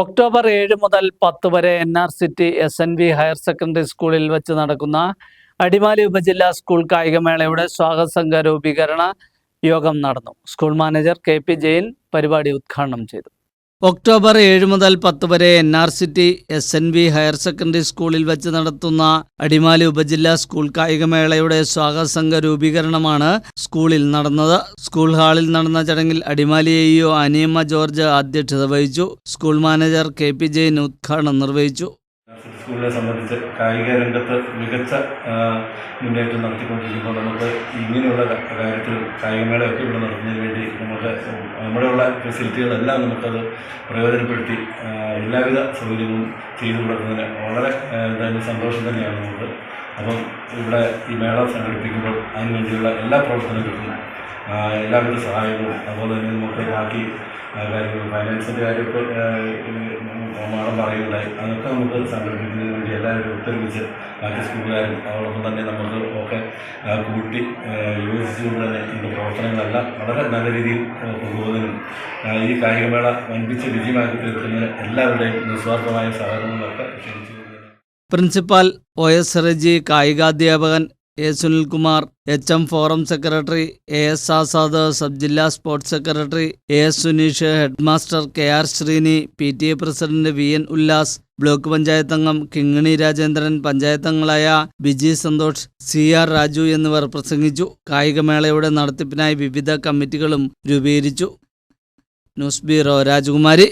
October ഏഴ് മുതൽ പത്ത് വരെ N R city S N V higher secondary സ്കൂളിൽ വെച്ച് നടക്കുന്ന അടിമാലി ഉപജില്ലാ സ്കൂൾ കായികമേളയുടെ സ്വാഗത സംഘ രൂപീകരണ യോഗം നടന്നു. School manager K P Jain പരിപാടി ഉദ്ഘാടനം ചെയ്തു. ഒക്ടോബർ ഏഴ് മുതൽ പത്ത് വരെ N R city S N V higher secondary സ്കൂളിൽ വെച്ച് നടത്തുന്ന അടിമാലി ഉപജില്ലാ സ്കൂൾ കായികമേളയുടെ സ്വാഗത സംഘ രൂപീകരണമാണ് സ്കൂളിൽ നടന്നത്. സ്കൂൾ ഹാളിൽ നടന്ന ചടങ്ങിൽ Adimali A EO Aniyamma George അധ്യക്ഷത വഹിച്ചു. സ്കൂൾ മാനേജർ കെ പി ഉദ്ഘാടനം നിർവഹിച്ചു. സ്കൂളിനെ സംബന്ധിച്ച് കായിക രംഗത്ത് മികച്ച മുന്നേറ്റം നടത്തിക്കൊണ്ടിരിക്കുമ്പോൾ നമുക്ക് ഇങ്ങനെയുള്ള കാര്യത്തിൽ കായികമേളയൊക്കെ ഇവിടെ നടത്തുന്നതിന് വേണ്ടി നമുക്ക് നമ്മുടെയുള്ള ഫെസിലിറ്റികളെല്ലാം നമുക്കത് പ്രയോജനപ്പെടുത്തി എല്ലാവിധ സൗകര്യങ്ങളും ചെയ്തു കൊടുക്കുന്നതിന് വളരെ എന്തായാലും സന്തോഷം തന്നെയാണ് നമുക്ക് അപ്പം ഇവിടെ ഈ മേള സംഘടിപ്പിക്കുമ്പോൾ അതിന് വേണ്ടിയുള്ള എല്ലാ പ്രവർത്തനങ്ങൾക്കും എല്ലാവരുടെ സഹായവും അതുപോലെ തന്നെ നമുക്ക് ബാക്കി കാര്യങ്ങൾ ഫൈനാൻസിന്റെ കാര്യമൊക്കെ മാഡം പറയുകയുണ്ടായി അതൊക്കെ നമുക്ക് സംഘടിപ്പിക്കുന്നതിന് വേണ്ടി എല്ലാവരും ഒത്തൊരുമിച്ച് ബാക്കി സ്കൂളുകാരും അതോടൊപ്പം തന്നെ നമുക്ക് ഒക്കെ കൂട്ടി യോജിച്ചുകൊണ്ട് തന്നെ ഇതിന്റെ പ്രവർത്തനങ്ങളെല്ലാം വളരെ നല്ല രീതിയിൽ കൊണ്ടുപോകുന്നതിനും ഈ കായികമേള വൻപിച്ച് വിജയമാക്കി തീർക്കുന്നതിന് എല്ലാവരുടെയും നിസ്വാർത്ഥമായ ക്ഷണിച്ചു principal O S Reji കായികാധ്യാപകൻ A Sunilkumar H M forum secretary A S Azad sub ജില്ലാ sports secretary A S Suneesh headmaster K R Sreeni P T A president V N Ullas block panchayat അംഗം കിങ്ങിണി രാജേന്ദ്രൻ പഞ്ചായത്തംഗങ്ങളായ Biji Santhosh C R Raju എന്നിവർ പ്രസംഗിച്ചു. കായികമേളയുടെ നടത്തിപ്പിനായി വിവിധ കമ്മിറ്റികളും രൂപീകരിച്ചു. News bureau രാജകുമാരി.